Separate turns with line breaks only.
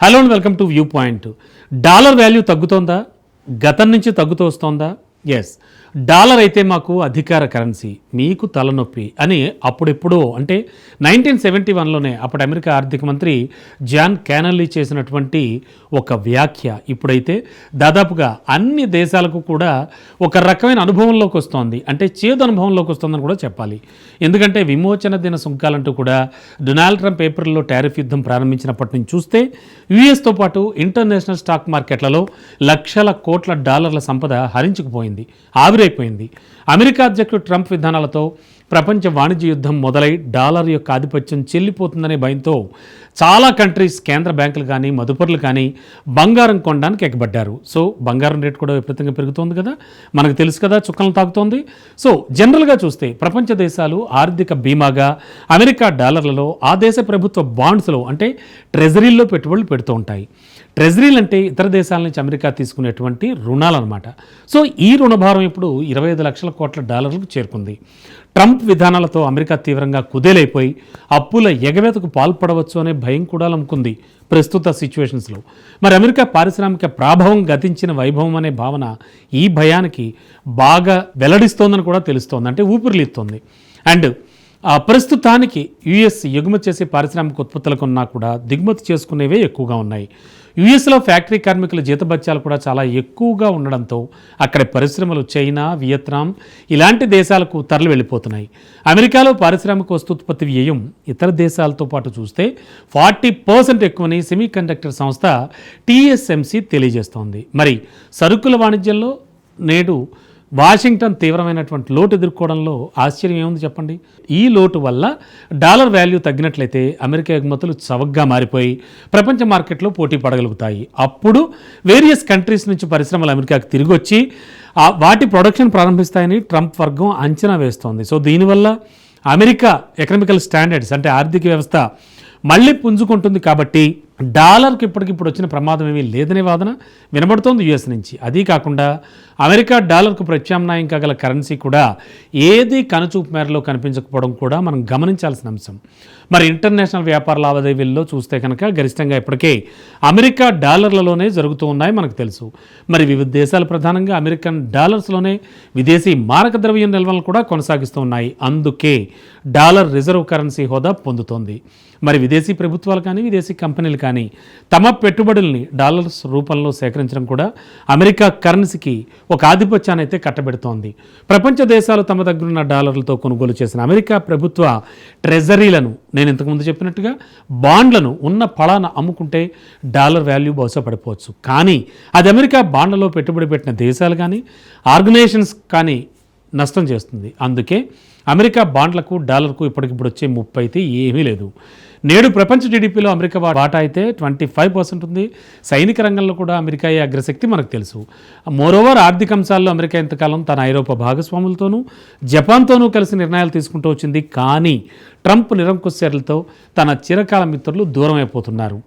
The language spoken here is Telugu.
Hello and welcome to view point dollar value తగ్గుతోందా? గతం నుంచి తగ్గుతూ వస్తోందా? ఎస్ డాలర్ అయితే మాకు అధికార కరెన్సీ మీకు తలనొప్పి అని అప్పుడెప్పుడో అంటే నైన్టీన్ సెవెంటీ వన్లోనే అప్పటి అమెరికా ఆర్థిక మంత్రి జాన్ క్యానల్లీ చేసినటువంటి ఒక వ్యాఖ్య. ఇప్పుడైతే దాదాపుగా అన్ని దేశాలకు కూడా ఒక రకమైన అనుభవంలోకి వస్తోంది. అంటే చేదు అనుభవంలోకి వస్తుందని కూడా చెప్పాలి. ఎందుకంటే విమోచన దిన సుంకాలంటూ కూడా డొనాల్డ్ ట్రంప్ ఏప్రిల్లో టారిఫ్ యుద్ధం ప్రారంభించినప్పటి నుంచి చూస్తే యుఎస్తో పాటు ఇంటర్నేషనల్ స్టాక్ మార్కెట్లలో లక్షల కోట్ల డాలర్ల సంపద హరించుకుపోయింది. అయిపోయింది. అమెరికా అధ్యక్షుడు ట్రంప్ విధానాలతో ప్రపంచ వాణిజ్య యుద్ధం మొదలై డాలర్ యొక్క ఆధిపత్యం చెల్లిపోతుందనే భయంతో చాలా కంట్రీస్ కేంద్ర బ్యాంకులు కానీ మదుపర్లు కానీ బంగారం కొనడానికి ఎక్కబడ్డారు సో బంగారం రేటు కూడా విపరీతంగా పెరుగుతోంది కదా? మనకు తెలుసు కదా చుక్కలను తాకుతోంది. సో జనరల్గా చూస్తే ప్రపంచ దేశాలు ఆర్థిక బీమాగా అమెరికా డాలర్లలో ఆ దేశ ప్రభుత్వ బాండ్స్లో అంటే ట్రెజరీల్లో పెట్టుబడులు పెడుతూ ఉంటాయి. ట్రెజరీలు అంటే ఇతర దేశాల నుంచి అమెరికా తీసుకునేటువంటి రుణాలన్నమాట. సో ఈ రుణభారం ఇప్పుడు ఇరవై ఐదు లక్షల కోట్ల డాలర్లకు చేరుకుంది. ట్రంప్ విధానాలతో అమెరికా తీవ్రంగా కుదేలైపోయి అప్పుల ఎగవేతకు పాల్పడవచ్చు అనే భయం కూడా అలుముకుంది ప్రస్తుత సిచ్యువేషన్స్లో. మరి అమెరికా పారిశ్రామిక ప్రాభవం గతించిన వైభవం అనే భావన ఈ భయానికి బాగా వెల్లడిస్తోందని కూడా తెలుస్తోంది. అంటే ఊపిరిలిస్తోంది అండ్ ప్రస్తుతానికి యుఎస్ ఎగుమతి చేసే పారిశ్రామిక ఉత్పత్తులకు ఉన్నా కూడా దిగుమతి చేసుకునేవే ఎక్కువగా ఉన్నాయి. యుఎస్లో ఫ్యాక్టరీ కార్మికుల జీతభత్యాలు కూడా చాలా ఎక్కువగా ఉండడంతో అక్కడ పరిశ్రమలు చైనా వియత్నాం ఇలాంటి దేశాలకు తరలి వెళ్ళిపోతున్నాయి. అమెరికాలో పారిశ్రామిక వస్తూత్పత్తి వ్యయం ఇతర దేశాలతో పాటు చూస్తే ఫార్టీ పర్సెంట్ ఎక్కువని సెమీ కండక్టర్ సంస్థ టీఎస్ఎంసీ తెలియజేస్తోంది. మరి సరుకుల వాణిజ్యంలో నేడు వాషింగ్టన్ తీవ్రమైనటువంటి లోటు ఎదుర్కోవడంలో ఆశ్చర్యం ఏముంది చెప్పండి? ఈ లోటు వల్ల డాలర్ వాల్యూ తగ్గినట్లయితే అమెరికా ఎగుమతులు చవకగా మారిపోయి ప్రపంచ మార్కెట్లో పోటీ పడగలుగుతాయి. అప్పుడు వేరియస్ కంట్రీస్ నుంచి పరిశ్రమలు అమెరికాకు తిరిగి వచ్చి వాటి ప్రొడక్షన్ ప్రారంభిస్తాయని ట్రంప్ వర్గం అంచనా వేస్తోంది. సో దీనివల్ల అమెరికా ఎకనామికల్ స్టాండర్డ్స్ అంటే ఆర్థిక వ్యవస్థ మళ్ళీ పుంజుకుంటుంది కాబట్టి డాలర్కి ఇప్పటికిప్పుడు వచ్చిన ప్రమాదం ఏమీ లేదనే వాదన వినబడుతోంది యుఎస్ నుంచి. అదీ కాకుండా అమెరికా డాలర్కు ప్రత్యామ్నాయం కాగల కరెన్సీ కూడా ఏది కనుచూపు మేరలో కనిపించకపోవడం కూడా మనం గమనించాల్సిన అంశం. మరి ఇంటర్నేషనల్ వ్యాపార లావాదేవీల్లో చూస్తే కనుక గరిష్టంగా ఇప్పటికే అమెరికా డాలర్లలోనే జరుగుతూ ఉన్నాయి మనకు తెలుసు. మరి వివిధ దేశాలు ప్రధానంగా అమెరికన్ డాలర్స్లోనే విదేశీ మారక ద్రవ్యం నిల్వలను కూడా కొనసాగిస్తూ ఉన్నాయి. అందుకే డాలర్ రిజర్వ్ కరెన్సీ హోదా పొందుతోంది. మరి విదేశీ ప్రభుత్వాలు కానీ విదేశీ కంపెనీలు కానీ కానీ తమ పెట్టుబడుల్ని డాలర్స్ రూపంలో సేకరించడం కూడా అమెరికా కరెన్సీకి ఒక ఆధిపత్యాన్ని అయితే కట్టబెడుతోంది. ప్రపంచ దేశాలు తమ దగ్గరున్న డాలర్లతో కొనుగోలు చేసిన అమెరికా ప్రభుత్వ ట్రెజరీలను నేను ఇంతకుముందు చెప్పినట్టుగా బాండ్లను ఉన్న ఫలాన అమ్ముకుంటే డాలర్ వాల్యూ బహుశా పడిపోవచ్చు. కానీ అది అమెరికా బాండ్లలో పెట్టుబడి పెట్టిన దేశాలు కానీ ఆర్గనైజేషన్స్ కానీ నష్టం చేస్తుంది. అందుకే అమెరికా బాండ్లకు డాలర్కు ఇప్పటికిప్పుడు వచ్చే ముప్పు అయితే ఏమీ లేదు. నేడు ప్రపంచ జీడిపిలో అమెరికా వా- వాటా అయితే ట్వంటీ ఫైవ్ పర్సెంట్ ఉంది. సైనిక రంగంలో కూడా అమెరికా ఈ అగ్రశక్తి మనకు తెలుసు. మోరోవర్ ఆర్థిక అంశాల్లో అమెరికా ఇంతకాలం తన ఐరోపా భాగస్వాములతోనూ జపాన్తోనూ కలిసి నిర్ణయాలు తీసుకుంటూ వచ్చింది. కానీ ట్రంప్ నిరంకుశ చర్యలతో తన చిరకాల మిత్రులు దూరం అయిపోతున్నారు